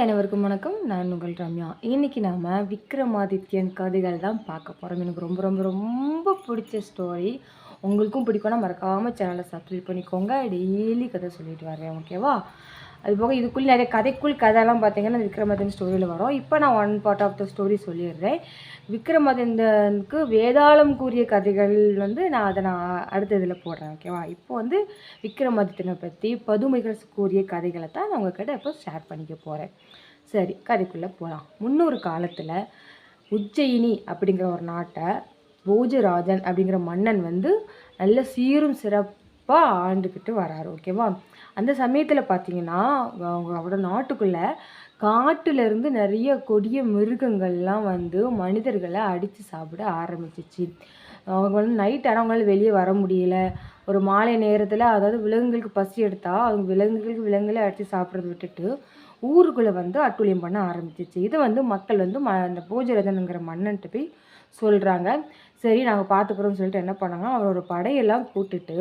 அனைவருக்கும் வணக்கம். நான் உங்கள் ரம்யா. இன்னைக்கு நாம் விக்ரமாதித்யன் கதைகள் தான் பார்க்க போகிறோம் எனக்கு ரொம்ப ரொம்ப ரொம்ப பிடிச்ச ஸ்டோரி உங்களுக்கும் பிடிக்கும்னா மறக்காமல் சேனலை சப்ஸ்கிரைப் பண்ணிக்கோங்க. டெய்லி கதை சொல்லிட்டு வரேன் ஓகேவா அது போக இதுக்குள்ளே நிறைய கதைக்குள் கதைலாம் பார்த்தீங்கன்னா விக்ரமாதன் ஸ்டோரியில் வரும். இப்போ நான் one part of the story சொல்லிடுறேன். விக்ரமாதந்தனுக்கு வேதாளம் கூறிய கதைகள் வந்து நான் அதை நான் அடுத்த இதில் போடுறேன் ஓகேவா இப்போ வந்து விக்ரமாதித்தனை பற்றி பதுமைகள் கூறிய கதைகளை தான் நான் உங்ககிட்ட இப்போ ஷேர் பண்ணிக்க போகிறேன் சரி கதைக்குள்ளே போகலாம் முன்னொரு காலத்தில் உஜ்ஜயினி அப்படிங்கிற ஒரு நாட்டை போஜராஜன் அப்படிங்கிற மன்னன் வந்து நல்ல சீரும் சிறப்பு சிறப்பாக ஆண்டுக்கிட்டு வராரு ஓகேவா? அந்த சமயத்தில் பார்த்தீங்கன்னா அவங்க அவரோட நாட்டுக்குள்ளே காட்டுலேருந்து நிறைய கொடிய மிருகங்கள்லாம் வந்து மனிதர்களை அடித்து சாப்பிட ஆரம்பிச்சிச்சு. அவங்க வந்து நைட் ஆனால் அவங்களால வெளியே வர முடியல. ஒரு மாலை நேரத்தில் அதாவது விலங்குகளுக்கு பசி எடுத்தால் அவங்க விலங்குகளுக்கு விலங்குகளை அடித்து சாப்பிட்றத விட்டுட்டு ஊருக்குள்ளே வந்து அட்டூழியம் பண்ண ஆரம்பிச்சிச்சு. இதை வந்து மக்கள் வந்து ம அந்த போஜரதனுங்கிற மன்னன்ட்டு போய் சொல்கிறாங்க சரி நாங்கள் பார்த்துக்குறோம்னு சொல்லிட்டு என்ன பண்ணாங்க அவரோட படையெல்லாம் கூட்டுட்டு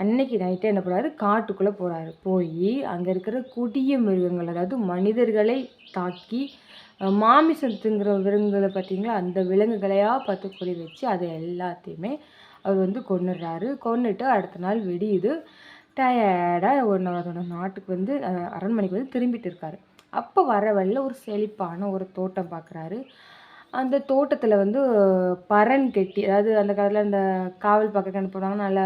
அன்னைக்கு நைட்டு என்ன பண்ணுறாரு காட்டுக்குள்ளே போகிறாரு போய் அங்கே இருக்கிற கொடிய மிருகங்கள் அதாவது மனிதர்களை தாக்கி மாமிசத்துங்கிற விலங்குகளை பார்த்தீங்களா? அந்த விலங்குகளையாக பார்த்து குறி வச்சு அதை எல்லாத்தையுமே அவர் வந்து கொன்னுடுறாரு. கொண்டுட்டு அடுத்த நாள் வெடியுது. டயர்டாக ஒரு அதோட நாட்டுக்கு வந்து அரண்மனைக்கு வந்து திரும்பிட்டு இருக்காரு. அப்போ வர வழியில் ஒரு செழிப்பான ஒரு தோட்டம் பார்க்குறாரு அந்த தோட்டத்தில் வந்து பரன் கெட்டி அதாவது அந்த காலத்தில் அந்த காவல் பக்கத்துக்கு என்ன பண்ணுவாங்கன்னா நல்ல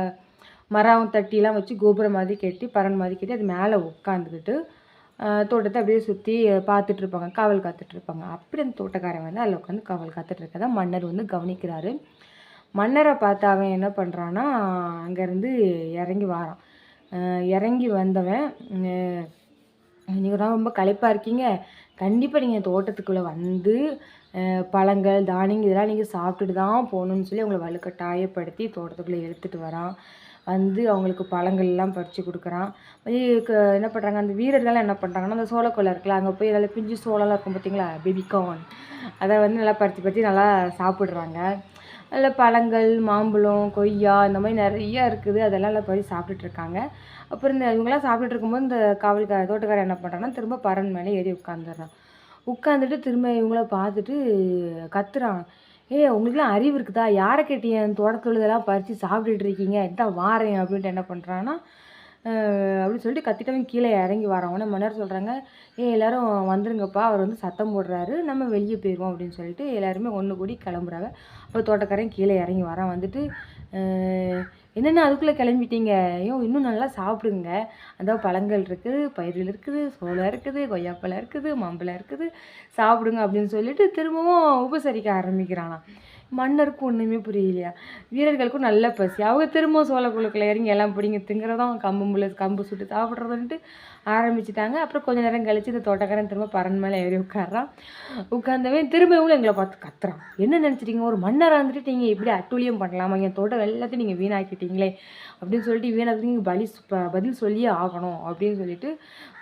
மரம் தட்டிலாம் வச்சு கோபுரம் மாதிரி கட்டி பரண் மாதிரி கட்டி அது மேலே உட்காந்துக்கிட்டு தோட்டத்தை அப்படியே சுற்றி பார்த்துட்டு இருப்பாங்க காவல் காத்துட்டு இருப்பாங்க அப்படி அந்த தோட்டக்காரன் வந்து அதில் உட்காந்து காவல் காத்துட்டு இருக்கதை மன்னர் வந்து கவனிக்கிறாரு. மன்னரை பார்த்து அவன் என்ன பண்ணுறான்னா அங்கேருந்து இறங்கி வாரான். இறங்கி வந்தவன் நீங்கள் தான் ரொம்ப களைப்பாக இருக்கீங்க. கண்டிப்பாக நீங்கள் தோட்டத்துக்குள்ளே வந்து பழங்கள் தானியங்கள் இதெல்லாம் நீங்கள் சாப்பிட்டுட்டு தான் போகணுன்னு சொல்லி உங்களை வலுக்கட்டாயப்படுத்தி தோட்டத்துக்குள்ளே இழுத்துட்டு வரான். வந்து அவங்களுக்கு பழங்கள்லாம் பறித்து கொடுக்குறான். என்ன பண்ணுறாங்க அந்த வீரர்கள்லாம் என்ன பண்ணுறாங்கன்னா அந்த சோளக்கொல்லை இருக்குல்ல அங்கே போய் நல்லா பிஞ்சு சோளம்லாம் இருக்கும் பார்த்தீங்களா பேபிகார்ன். அதை வந்து நல்லா பறித்து பறித்து நல்லா சாப்பிட்றாங்க. அதில் பழங்கள் மாம்பழம் கொய்யா இந்த மாதிரி நிறைய இருக்குது. அதெல்லாம் நல்லா போய் சாப்பிட்டுட்டு இருக்காங்க. அப்புறம் இந்த இவங்கெல்லாம் சாப்பிட்டுட்டு இருக்கும்போது இந்த காவல்கார தோட்டக்காரர் என்ன பண்ணுறான்னா திரும்ப பறன் மேலே ஏறி உட்காந்துடுறான் உட்காந்துட்டு திரும்ப இவங்கள பார்த்துட்டு கத்துறான். ஏய் உங்களுக்குலாம் அறிவு இருக்குதா? யாரை கேட்டீங்க? என் தோட்டத்தில் இதெல்லாம் பறித்து சாப்பிட்டுட்டு இருக்கீங்க. இதான் வாரேன் அப்படின்ட்டு என்ன பண்ணுறான்னா அப்படின்னு சொல்லிட்டு கத்திட்டவன் கீழே இறங்கி வரான் மன்னர் சொல்கிறாங்க ஏ எல்லோரும் வந்துருங்கப்பா. அவர் வந்து சத்தம் போடுறாரு. நம்ம வெளியே போயிடுவோம் அப்படின்னு சொல்லிட்டு எல்லாருமே ஒன்று கூடி கிளம்புறாங்க. அப்போ தோட்டக்காரன் கீழே இறங்கி வரான். வந்துட்டு என்னென்ன அதுக்குள்ளே கிளம்பிட்டீங்க? ஐயோ இன்னும் நல்லா சாப்பிடுங்க. அதான் பழங்கள் இருக்குது பயிர்கள் இருக்குது சோளம் இருக்குது கொய்யாப்பழம் இருக்குது மாம்பழம் இருக்குது. சாப்பிடுங்க அப்படின்னு சொல்லிட்டு திரும்பவும் உபசரிக்க ஆரம்பிக்கிறானாம். மன்னருக்கும் ஒன்றுமே புரியலையா? வீரர்களுக்கும் நல்ல பசி. அவங்க திரும்ப சோளக்குழுக்கில் இறங்கி எல்லாம் பிடிங்க திங்கிறதும் கம்பு முள்ள கம்பு சுட்டு சாப்பிட்றதுன்ட்டு ஆரம்பிச்சிட்டாங்க. அப்புறம் கொஞ்ச நேரம் கழித்து இந்த தோட்டக்காரன் திரும்ப பறன் மேலே ஏறி உட்கார்றான் உட்காந்தவன் திரும்பவும் எங்களை பார்த்து கத்துறான். என்ன நினச்சிட்டீங்க? ஒரு மன்னராக இருந்துட்டு நீங்கள் இப்படி அட்டூழியம் பண்ணலாமா? என் தோட்டம் எல்லாத்தையும் நீங்கள் வீணாக்கிட்டீங்களே? அப்படின்னு சொல்லிட்டு வீணாக்கு நீங்கள் பலி பதில் சொல்லியே ஆகணும் அப்படின்னு சொல்லிட்டு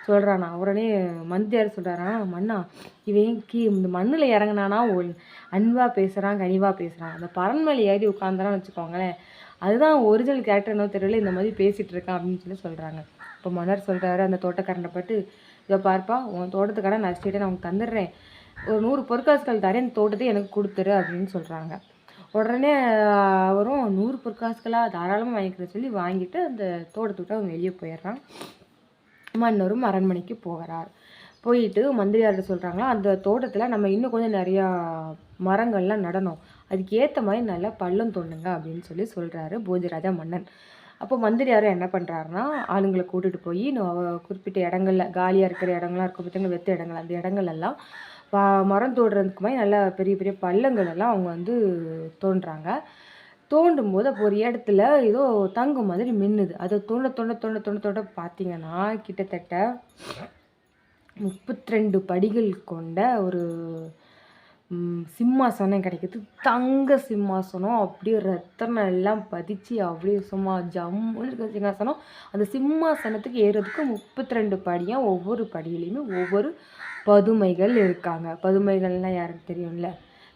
சொல்கிறானா உடனே மந்தியார் சொல்கிறாரா மன்னா இவன் கீ இந்த மண்ணில் இறங்குனானா? அன்பாக பேசுகிறான் கனிவாக பேசுகிறான் அந்த பரண்மலை ஏறி உட்காந்துறான்னு வச்சுக்கோங்களேன். அதுதான் ஒரிஜினல் கேரக்டர் என்னவோ தெரியல இந்த மாதிரி பேசிகிட்டு இருக்கான் அப்படின்னு சொல்லி சொல்கிறாங்க இப்போ மன்னர் சொல்கிறாரு அந்த தோட்டக்காரனை பட்டு இதை பார்ப்பா உன் தோட்டத்துக்கான ஸ்டேட்டை நான் உனக்கு தந்துடுறேன். ஒரு நூறு பொற்காசுகள் தரேன் இந்த தோட்டத்தை எனக்கு கொடுத்துரு அப்படின்னு சொல்கிறாங்க உடனே அவரும் நூறு பொற்காசுகளாக தாராளமாக வாங்கிக்கிறேன் சொல்லி வாங்கிட்டு அந்த தோட்டத்தை விட்டு வெளியே போயிடுறான். மன்னரும் அரண்மனைக்கு போகிறார். போயிட்டு மந்திரியார்கிட்ட சொல்கிறாங்களா அந்த தோட்டத்தில் நம்ம இன்னும் கொஞ்சம் நிறையா மரங்கள்லாம் நடணும். அதுக்கு ஏற்ற மாதிரி நல்லா பள்ளம் தோண்டுங்க அப்படின்னு சொல்லி சொல்கிறாரு போஜராஜா மன்னன். அப்போ மந்திரியாரும் என்ன பண்ணுறாருன்னா ஆளுங்களை கூட்டிகிட்டு போய் குறிப்பிட்ட இடங்கள்ல காலியாக இருக்கிற இடங்கள்லாம் இருக்கும் பார்த்தீங்கன்னா வெத்த இடங்கள் அந்த இடங்கள் எல்லாம் மரம் தோடுறதுக்கு மாதிரி நல்லா பெரிய பெரிய பள்ளங்கள் எல்லாம் அவங்க வந்து தோன்றாங்க. தோண்டும் போது அப்போ ஒரு இடத்துல ஏதோ தங்கும் மாதிரி மின்னுது. அதை தோண்ட தோண்ட தோண்ட தோண்ட தோண்ட பார்த்தீங்கன்னா கிட்டத்தட்ட முப்பத்தி ரெண்டு படிகள் கொண்ட ஒரு சிம்மாசனம் கிடைக்கிது. தங்க சிம்மாசனம் அப்படியே ரத்தனம் எல்லாம் பதிச்சு அப்படியே சும்மா ஜம்முன்னு இருக்கிற சிம்மாசனம். அந்த சிம்மாசனத்துக்கு ஏறுறதுக்கு முப்பத்தி ரெண்டு படியாக ஒவ்வொரு படியிலையுமே ஒவ்வொரு பதுமைகள் இருக்காங்க. பதுமைகள்லாம் யாருக்கு தெரியும்ல?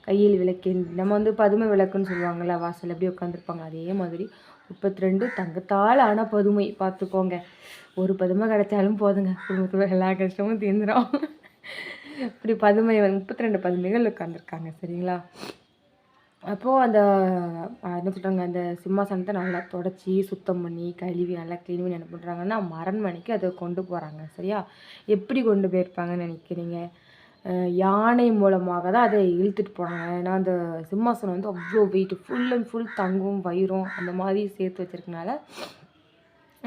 கையில் விளக்கு நம்ம வந்து பதுமை விளக்குன்னு சொல்லுவாங்கள்ல வாசல் அப்படியே உட்காந்துருப்பாங்க அதே மாதிரி முப்பத்தி ரெண்டு தங்கத்தால் ஆன பதுமை பார்த்துக்கோங்க. ஒரு பதுமை கிடைச்சாலும் போதுங்க. குடும்பத்தில் எல்லா கஷ்டமும் தீர்ந்துடும் இப்படி பதுமை வந்து முப்பத்தி ரெண்டு பதுமைகள் உட்காந்துருக்காங்க சரிங்களா? அப்போது அந்த என்ன சொல்கிறாங்க அந்த சிம்மாசனத்தை நல்லா தொடச்சி சுத்தம் பண்ணி கழுவி நல்லா க்ளீன் பண்ணி என்ன பண்ணுறாங்கன்னா மரண்மனைக்கு அதை கொண்டு போகிறாங்க சரியா? எப்படி கொண்டு போயிருப்பாங்கன்னு நினைக்கிறீங்க? யானை மூலமாக தான் அதை இழுத்துட்டு போனாங்க ஏன்னா அந்த சிம்மாசனம் வந்து அவ்வளோ வெயிட் ஃபுல் அண்ட் ஃபுல் தங்கும் வயிறும் அந்த மாதிரி சேர்த்து வச்சிருக்கனால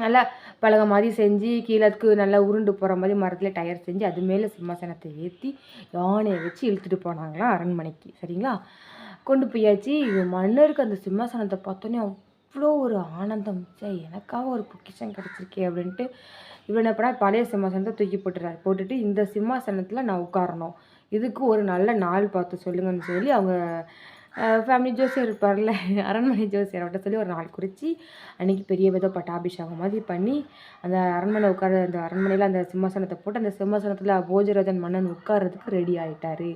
நல்லா பலகை மாதிரி செஞ்சு கீழேக்கு நல்லா உருண்டு போகிற மாதிரி மரத்தில் டயர் செஞ்சு அது மேலே சிம்மாசனத்தை ஏற்றி யானையை வச்சு இழுத்துட்டு போனாங்களாம் அரண்மனைக்கு. சரிங்களா? கொண்டு போயாச்சு. இது மன்னருக்கு அந்த சிம்மாசனத்தை பார்த்தோன்னே அவ்வளோ ஒரு ஆனந்தம். சே எனக்காக ஒரு பொக்கிஷம் கிடச்சிருக்கே அப்படின்ட்டு இவன் என்ன பண்ணா பழைய சிம்மாசனத்தை தூக்கி போட்டுறாரு. போட்டுட்டு இந்த சிம்மாசனத்தில் நான் உட்காரணும். இதுக்கு ஒரு நல்ல நாள் பார்த்து சொல்லுங்கன்னு சொல்லி அவங்க ஃபேமிலி ஜோசியர் இருப்பார்ல அரண்மனை ஜோசியர் அவர்கிட்ட சொல்லி ஒரு நாள் குறித்து அன்றைக்கி பெரிய விதம் பட்டாபிஷேகம் மாதிரி பண்ணி அந்த அரண்மனை உட்கார அந்த அரண்மனையில் அந்த சிம்மாசனத்தை போட்டு அந்த சிம்மாசனத்தில் போஜராஜன் மன்னன் உட்கார்றதுக்கு ரெடி ஆகிட்டார்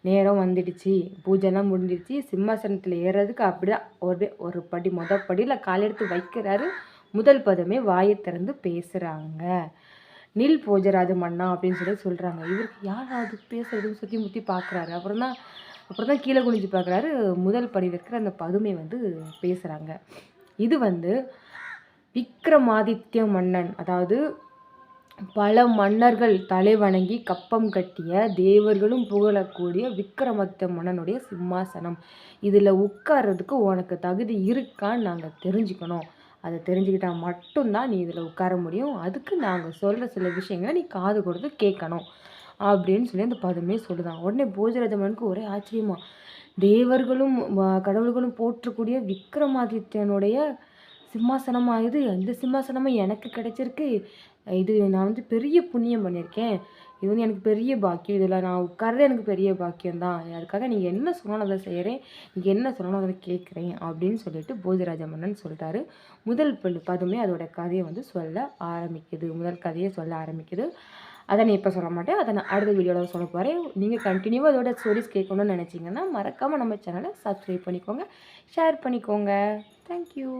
நேரம் வந்துடுச்சு பூஜைலாம் முடிஞ்சிடுச்சு சிம்மாசனத்தில் ஏறுறதுக்கு அப்படிதான் ஒரு ஒரு படி மொதல் படியில் காலெடுத்து வைக்கிறாரு. முதல் பதமே வாயை திறந்து பேசுகிறாங்க நில் போஜராஜ மன்னா அப்படின்னு சொல்லி சொல்கிறாங்க இவருக்கு யார் அது பேசுறதுன்னு சுற்றி முற்றி பார்க்குறாரு அப்புறம் தான் அப்புறம் தான் கீழே குனிஞ்சு பார்க்குறாரு. முதல் படியில் இருக்கிற அந்த பதுமை வந்து பேசுகிறாங்க இது வந்து விக்ரமாதித்ய மன்னன் அதாவது பல மன்னர்கள் தலை வணங்கி கப்பம் கட்டிய தேவர்களும் புகழக்கூடிய விக்ரமாதித்ய மன்னனுடைய சிம்மாசனம். இதில் உட்கார்றதுக்கு உனக்கு தகுதி இருக்கான்னு நாங்கள் தெரிஞ்சுக்கணும். அதை தெரிஞ்சுக்கிட்டா மட்டும்தான் நீ இதில் உட்கார முடியும். அதுக்கு நாங்கள் சொல்கிற சில விஷயங்களை நீ காது கொடுத்து கேட்கணும். அப்படின்னு சொல்லி அந்த பதமே சொல்லுதான். உடனே போஜராஜமனுக்கு ஒரே ஆச்சரியமா. தேவர்களும் கடவுள்களும் போற்றக்கூடிய விக்ரமாதித்யனுடைய சிம்மாசனமாக இது எந்த சிம்மாசனமும் எனக்கு கிடைச்சிருக்கு. இது நான் வந்து பெரிய புண்ணியம் பண்ணியிருக்கேன். இது வந்து எனக்கு பெரிய பாக்கியம். இதில் நான் உட்கார்றது எனக்கு பெரிய பாக்கியம் தான் அதுக்காக நீங்கள் என்ன சொன்னாலும் அதை செய்கிறேன் நீங்கள் என்ன சொன்னாலும் அதை கேட்குறேன் அப்படின்னு சொல்லிட்டு போஜராஜ மன்னன் சொல்லிட்டாரு. முதல் பல் பதுமே அதோட கதையை வந்து சொல்ல ஆரம்பிக்குது. முதல் கதையை சொல்ல ஆரம்பிக்குது. அதை நான் இப்போ சொல்ல மாட்டேன். அதை நான் அடுத்த வீடியோவில் சொல்ல போகிறேன் நீங்கள் கண்டினியூவாக அதோட ஸ்டோரிஸ் கேட்கணும்னு நினச்சிங்கன்னா மறக்காமல் நம்ம சேனலை சப்ஸ்கிரைப் பண்ணிக்கோங்க. ஷேர் பண்ணிக்கோங்க. தேங்க்யூ